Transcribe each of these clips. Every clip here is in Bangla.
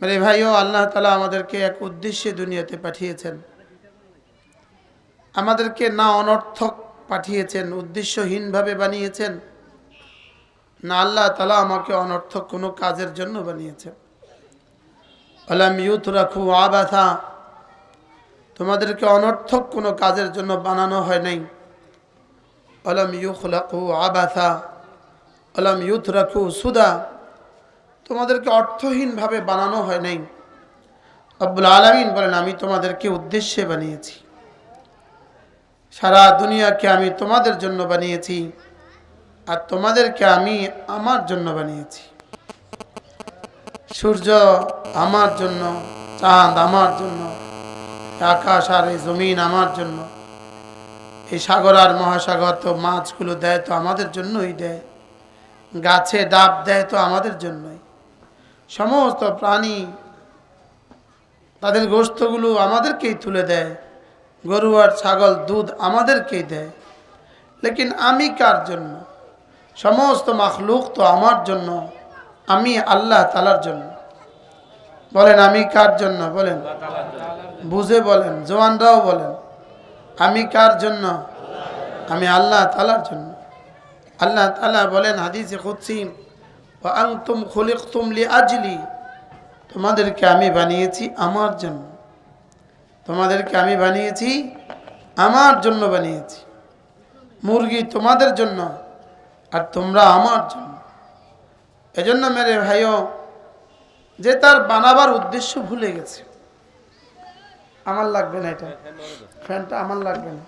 মেরে ভাইও আল্লাহ তালা আমাদেরকে এক উদ্দেশ্যে দুনিয়াতে পাঠিয়েছেন। আমাদেরকে না অনর্থক পাঠিয়েছেন, উদ্দেশ্যহীনভাবে বানিয়েছেন, না আল্লাহ তালা আমাকে অনর্থক কোনো কাজের জন্য বানিয়েছেন। আলাম ইউথ রাখু আবাথা, তোমাদেরকে অনর্থক কোনো কাজের জন্য বানানো হয় নাই। আলাম ইউখ রাখু আবাথা, আলাম ইউথ রাখু সুদা তোমাদেরকে অর্থহীনভাবে বানানো হয় নাই। আব্বুল আলমিন বলেন, আমি তোমাদেরকে উদ্দেশ্যে বানিয়েছি। সারা দুনিয়াকে আমি তোমাদের জন্য বানিয়েছি আর তোমাদেরকে আমি আমার জন্য বানিয়েছি। সূর্য আমার জন্য, চাঁদ আমার জন্য, আকাশ আর এই জমিন আমার জন্য, এই সাগর আর মহাসাগর তো মাছগুলো দেয় তো আমাদের জন্যই দেয়, গাছে ডাব দেয় তো আমাদের জন্যই। সমস্ত প্রাণী তাদের গোস্তগুলো আমাদেরকেই তুলে দেয়। গরু আর ছাগল, দুধ আমাদেরকেই দেয়। লেকিন আমি কার জন্য? সমস্ত মাখলুক তো আমার জন্য, আমি আল্লাহ তালার জন্য। বলেন, আমি কার জন্য? বলেন। বুঝে বলেন জওয়ানরাও বলেন, আমি কার জন্য? আমি আল্লাহ তালার জন্য। আল্লাহ তালা বলেন হাদিসে খুদ্সিম আংতুম খুলিক তুমলি আজলি তোমাদেরকে আমি বানিয়েছি আমার জন্য। তোমাদেরকে আমি বানিয়েছি আমার জন্য বানিয়েছি। মুরগি তোমাদের জন্য আর তোমরা আমার জন্য। এজন্য মেরে ভাইও, যে তার বানাবার উদ্দেশ্য ভুলে গেছে। আমার লাগবে না এটা। ফ্যানটা আমার লাগবে না।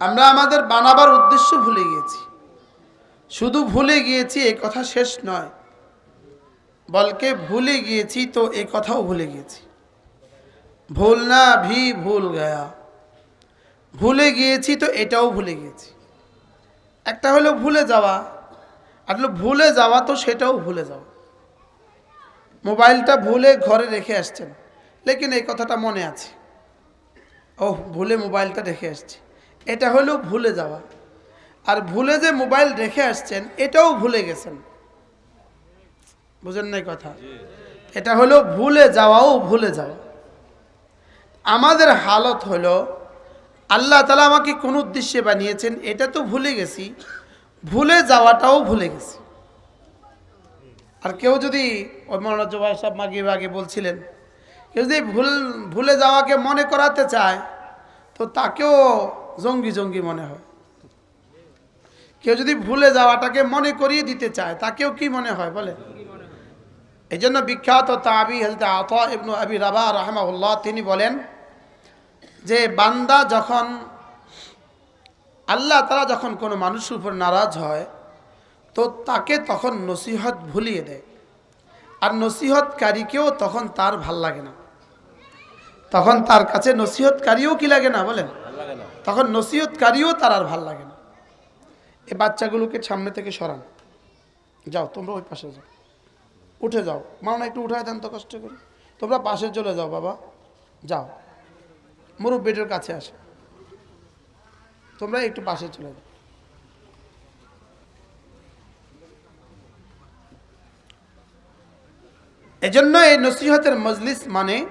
আমরা আমাদের বানাবার উদ্দেশ্য ভুলে গিয়েছি। শুধু ভুলে গিয়েছি এ কথা শেষ নয়। বলকে ভুলে গিয়েছি, তো এ কথাও ভুলে গিয়েছি। ভুল না, ভি ভুল গয়া। ভুলে গিয়েছি, তো এটাও ভুলে গিয়েছি। একটা হলো ভুলে যাওয়া, আর ভুলে যাওয়া, তো সেটাও ভুলে যাওয়া। মোবাইলটা ভুলে ঘরে রেখে আসছেন, লেকিন এই কথাটা মনে আছে। ও ভুলে মোবাইলটা রেখে আসছি। এটা হলো ভুলে যাওয়া। আর ভুলে যে মোবাইল রেখে আসছেন, এটাও ভুলে গেছেন। বুঝেন নাই কথা? এটা হলো ভুলে যাওয়াও ভুলে যাওয়া। আমাদের হালত হলো, আল্লাহ তালা আমাকে কোন উদ্দেশ্যে বানিয়েছেন, এটা তো ভুলে গেছি। ভুলে যাওয়াটাও ভুলে গেছি। আর কেউ যদি, ওই মৌলানা জবাই আগে বলছিলেন, কেউ যদি ভুল, ভুলে যাওয়াকে মনে করাতে চায়, তো তাকেও জঙ্গি জঙ্গি মনে হয়। কেউ যদি ভুলে যাওয়াটাকে মনে করিয়ে দিতে চায়, তাকেও কি মনে হয় বলে? এই জন্য বিখ্যাত তাবি হজরত আত ইবনু আবি রাবা রহমাউল্লাহ তিনি বলেন যে, বান্দা যখন আল্লাহ তারা যখন কোনো মানুষের উপর নারাজ হয়, তো তাকে তখন নসিহত ভুলিয়ে দেয়। আর নসিহতকারীকেও তখন তার ভালো লাগে না। তখন তার কাছে নসিহতকারীও কি লাগে না বলেন? তখন নসিহতকারীও তার আর ভালো লাগে না। এ বাচ্চাগুলোকে সামনে থেকে সরান। যাও, তোমরা ওই পাশে যাও। উঠে যাও। মাওনা, একটু উঠায় দেন তো কষ্ট করে। তোমরা পাশে চলে যাও, বাবা। যাও। মুরব্বীদের কাছে আসে। তোমরা একটু পাশে চলে যাও। এজন্য এই নসিহতের মজলিস মানে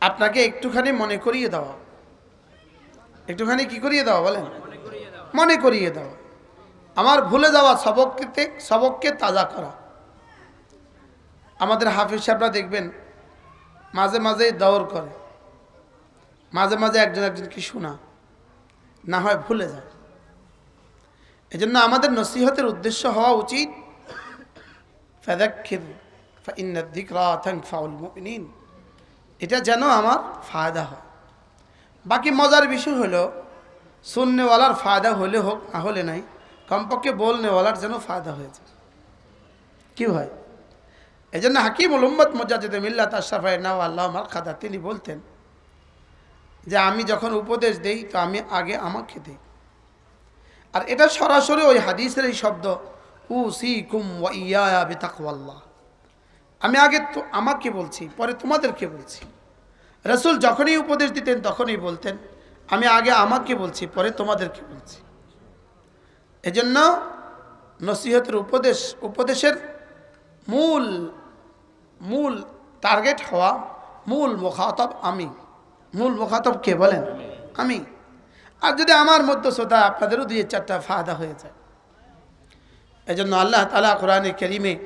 আপনাকে একটুখানি মনে করিয়ে দেওয়া। একটুখানি কি করিয়ে দেওয়া বলেন? মনে করিয়ে দেওয়া আমার ভুলে যাওয়া সবককে সবককে তাজা করা। আমাদের হাফিজ সাহেবরা দেখবেন মাঝে মাঝে দৌড় করে। মাঝে মাঝে একজন একজনকে শোনা। না হয় ভুলে যায়। এজন্য আমাদের নসিহতের উদ্দেশ্য হওয়া উচিত এটা যেন আমার ফায়দা হয়। বাকি মজার বিষয় হলো শূন্যওয়ালার ফায়দা হলে হোক, না হলে নাই, কমপক্ষে বলনেওয়ালার যেন ফায়দা হয়েছে কি হয়? এই জন্য হাকিম উম্মদ মজাজিদ মিল্লাত আশরাফাই নাও আল্লাহ আমার খাদা, তিনি বলতেন যে, আমি যখন উপদেশ দেই, তো আমি আগে আমাকে দিই। আর এটা সরাসরি ওই হাদিসের এই শব্দ উ সি কুম ওয়া ইয়া আমি আগে তো আমাকে বলছি, পরে তোমাদেরকে বলছি। রসুল যখনই উপদেশ দিতেন, তখনই বলতেন, আমি আগে আমাকে বলছি, পরে তোমাদেরকে বলছি। এজন্য নসিহতের উপদেশ, উপদেশের মূল মূল টার্গেট হওয়া, মূল মুখাতব আমি। মূল মুখাতব কে বলেন? আমি। আর যদি আমার মধ্য শ্রোতা আপনাদেরও দুই চারটা ফায়দা হয়ে যায়। এজন্য আল্লাহ তালা কোরআনে কেরিমে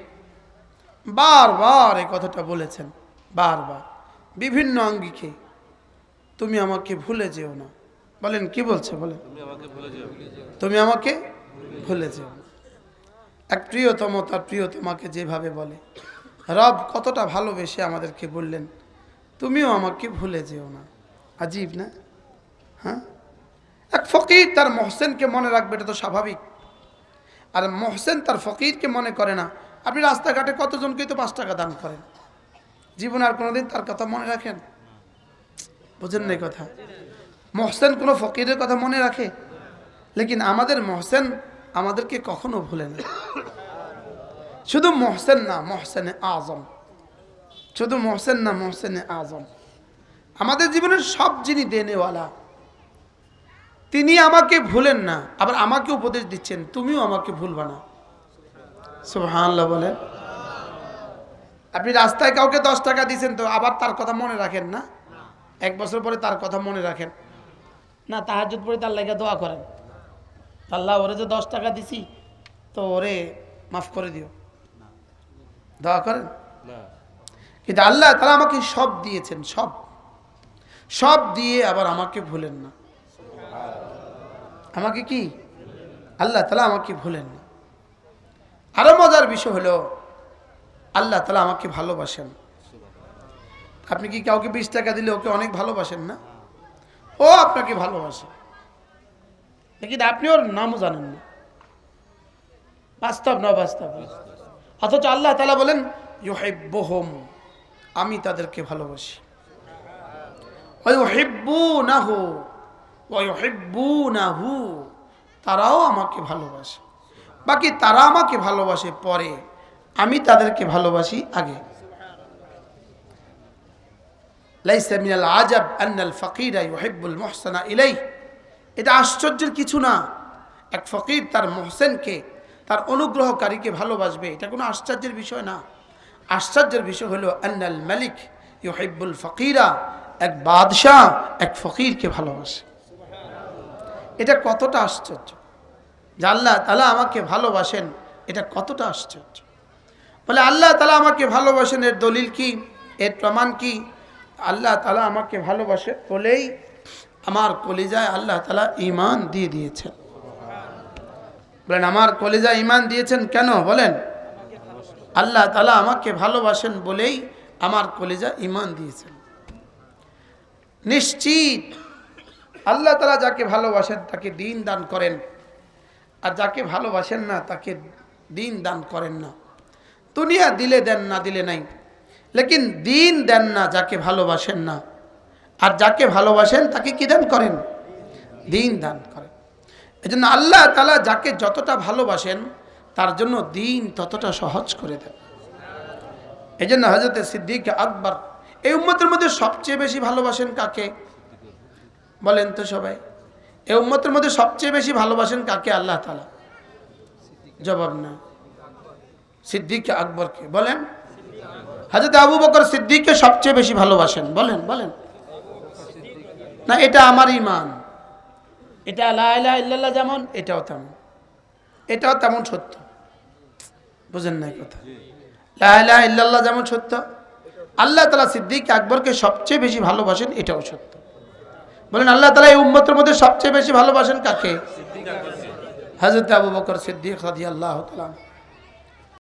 বারবার এই কথাটা বলেছেন, বারবার। বিভিন্ন অঙ্গিকে তুমি আমাকে ভুলে যেও না। বলেন কি বলছে? বলেন। তুমি আমাকে ভুলে যেও না। এক প্রিয়তম তার প্রিয়তমাকে যেভাবে বলে রব কতটা ভালোবেসে আমাদেরকে বললেন তুমিও আমাকে ভুলে যেও না। আজীব না? হ্যাঁ? এক ফকির তার মহসেনকে মনে রাখবে এটা তো স্বাভাবিক। আর মহসেন তার ফকিরকে মনে করে না আপনি রাস্তাঘাটে কতজনকেই তো পাঁচ টাকা দান করেন। জীবনে আর কোনোদিন তার কথা মনে রাখেন? বুঝেন না কথা। মহসেন কোনো ফকিরের কথা মনে রাখে? লেকিন আমাদের মহসেন আমাদেরকে কখনো ভুলে না। শুধু মহসেন না, মহসেনে আজম। শুধু মহসেন না, মহসেনে আজম। আমাদের জীবনের সব যিনি দেনেওয়ালা, তিনি আমাকে ভুলেন না, আবার আমাকে উপদেশ দিচ্ছেন, তুমিও আমাকে ভুলবা না। সুবহানাল্লাহ বলেন। আপনি রাস্তায় কাউকে দশ টাকা দিয়েছেন তো আবার তার কথা মনে রাখেন না? এক বছর পরে তার কথা মনে রাখেন। না তাহাজুদ পরে তার লাগে দোয়া করেন। আল্লাহ ওরে যে দশ টাকা দিছি তো ওরে মাফ করে দিও। দোয়া করেন? কিন্তু আল্লাহ তারা আমাকে সব দিয়েছেন সব। সব দিয়ে আবার আমাকে ভুলেন না। আমাকে কি? আল্লাহ তালা আমাকে ভুলেন না। আরও মজার বিষয় হলো আল্লাহ তালা আমাকে ভালোবাসেন। আপনি কি কাউকে বিশ টাকা দিলে ওকে অনেক ভালোবাসেন না? ও আপনাকে ভালোবাসে। কিন্তু আপনি ওর নামও জানেন না। বাস্তব না বাস্তব? অথচ আল্লাহ তালা বলেন, ইউহিব্বুহুম, আমি তাদেরকে ভালোবাসি। ওয়ুহিব্বুনাহু ওয়ুহিব্বুনাহু, তারাও আমাকে ভালোবাসে। বাকি তারা আমাকে ভালোবাসে পরে। আমি তাদেরকে ভালোবাসি আগে। লাইসা মিনাল আজাব আন্নাল ফকিরা ইউহিব্বুল মুহসানা ইলাই এটা আশ্চর্যের কিছু না। এক ফকির তার মোহসেনকে, তার অনুগ্রহকারীকে ভালোবাসবে, এটা কোনো আশ্চর্যের বিষয় না। আশ্চর্যের বিষয় হলো আন্নাল মালিক ইউহিব্বুল ফকিরা এক বাদশাহ, এক ফকিরকে ভালোবাসে। এটা কতটা আশ্চর্য। আল্লাহ তালা আমাকে ভালোবাসেন, এটা কতটা আশ্চর্য। বলে, আল্লাহ তালা আমাকে ভালোবাসেন, এর দলিল কি? এর প্রমাণ কি? আল্লাহ তালা আমাকে ভালোবাসে বলেই আমার কলিজায় আল্লাহ তালা ইমান দিয়ে দিয়েছেন। বলেন, আমার কলিজায় ইমান দিয়েছেন কেন? বলেন, আল্লাহ তালা আমাকে ভালোবাসেন বলেই আমার কলিজা ইমান দিয়েছেন। নিশ্চিত আল্লাহ তালা যাকে ভালোবাসেন তাকে দিন দান করেন, আর যাকে ভালোবাসেন না তাকে দিন দান করেন না। দুনিয়া দিলে দেন না, দিলে নাই। লেকিন দিন দেন না, যাকে ভালোবাসেন না। আর যাকে ভালোবাসেন, তাকে কি দান করেন? দিন দান করেন। এই জন্য আল্লাহ তালা যাকে যতটা ভালোবাসেন, তার জন্য দিন ততটা সহজ করে দেন। এই জন্য হজরত সিদ্দিক আকবর, এই উম্মতের মধ্যে সবচেয়ে বেশি ভালোবাসেন কাকে? বলেন তো সবাই। এই উম্মতের মধ্যে সবচেয়ে বেশি ভালোবাসেন কাকে? আল্লাহ তালা জবাব না। সিদ্দিক আকবরকে, বলেন? হাজরত আবু বকর সিদ্দিককে সবচেয়ে বেশি ভালোবাসেন, বলেন বলেন। না, এটা আমার ইমান। এটা আল্লাহ ইল্লাল্লাহ যেমন, এটাও তেমন। এটাও তেমন সত্য। বুঝেন না কথা? লাহ ইল্লাল্লাহ যেমন সত্য, আল্লাহ তালা সিদ্দিক আকবরকে সবচেয়ে বেশি ভালোবাসেন, এটাও সত্য। বলেন, আল্লাহ তালা এই উম্মতের মধ্যে সবচেয়ে বেশি ভালোবাসেন কাকে? হাজরত আবু বকর সিদ্দিক রাজি আল্লাহ তালা